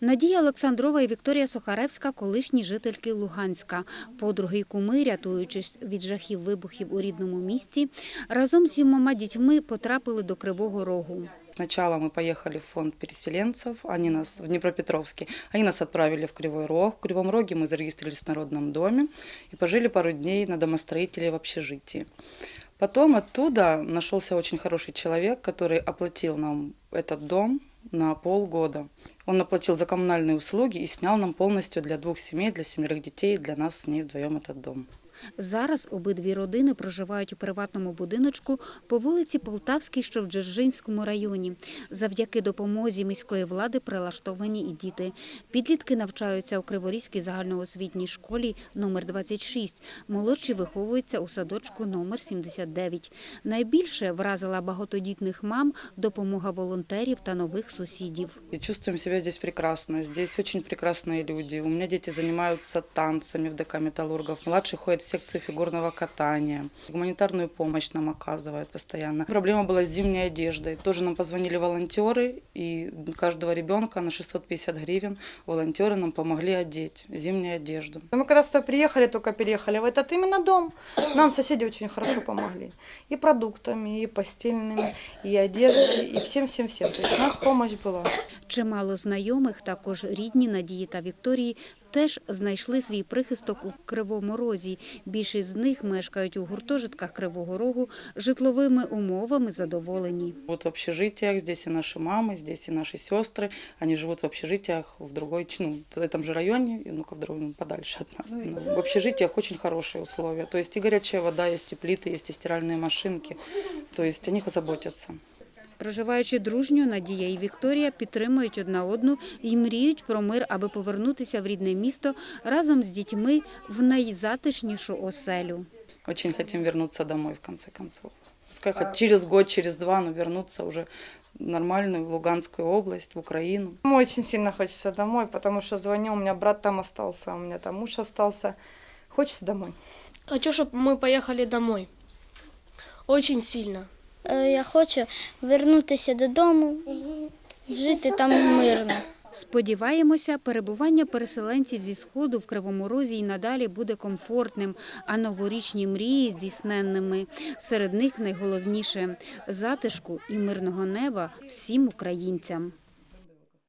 Надія Олександрова і Вікторія Сохаревська – колишні жительки Луганська. Подруги й куми, рятуючись від жахів вибухів у рідному місті, разом з сімома дітьми потрапили до Кривого Рогу. Сначала мы поехали в фонд переселенцев, они нас в Днепропетровске, они нас отправили в Кривой Рог. В Кривом Роге мы зарегистрировались в Народном доме и пожили пару дней на домостроителе в общежитии. Потом оттуда нашелся очень хороший человек, который оплатил нам этот дом на полгода. Он оплатил за коммунальные услуги и снял нам полностью для двух семей, для семерых детей, для нас с ней вдвоем этот дом. Зараз обидві родини проживають у приватному будиночку по вулиці Полтавській, що в Джержинському районі. Завдяки допомозі міської влади прилаштовані і діти. Підлітки навчаються у Криворізькій загальноосвітній школі номер 26. Молодші виховуються у садочку номер 79. Найбільше вразила багатодітних мам допомога волонтерів та нових сусідів. И чувствуем себя здесь прекрасно. Здесь очень прекрасные люди. У меня дети занимаются танцами в ДК «Металлургов». Младший ходит в секцию фигурного катания. Гуманитарную помощь нам оказывают постоянно. Проблема была с зимней одеждой. Тоже нам позвонили волонтеры, и каждого ребенка на 650 гривен волонтеры нам помогли одеть зимнюю одежду. Мы когда сюда приехали, только переехали в этот именно дом, нам соседи очень хорошо помогли. И продуктами, и постельными, и одеждой, и всем-всем-всем. То есть у нас помощь была. Чимало знайомих, також рідні Надії та Вікторії, теж знайшли свій прихисток у Кривому Розі. Більшість з них мешкають у гуртожитках Кривого Рогу, житловими умовами задоволені. Вот в общежитиях, здесь и наши мамы, здесь и наши сестры. Они живут в общежитиях в другой, ну, в этом же районе, ну-ка в другом, подальше от нас. Но в общежитиях очень хорошие условия. То есть и горячая вода, есть и плиты, есть и стиральные машинки. То есть о них заботятся. Проживаючи дружньо, Надія і Вікторія підтримують одна одну і мріють про мир, аби повернутися в рідне місто разом з дітьми в найзатишнішу оселю. Очень хотим вернуться домой в конце концов. Пускай хоть через год, через два, но вернуться уже в нормальную в Луганскую область, в Украину. Очень сильно хочется домой, потому что звоню, у меня брат там остался, у меня там муж остался. Хочется домой. Хочу, чтобы мы поехали домой. Очень сильно. Е, Я хочу вернутися додому, жити там мирно. Сподіваємося, перебування переселенців зі сходу в Кривому Розі й надалі буде комфортним, а новорічні мрії здійсненними. Серед них найголовніше затишку і мирного неба всім українцям.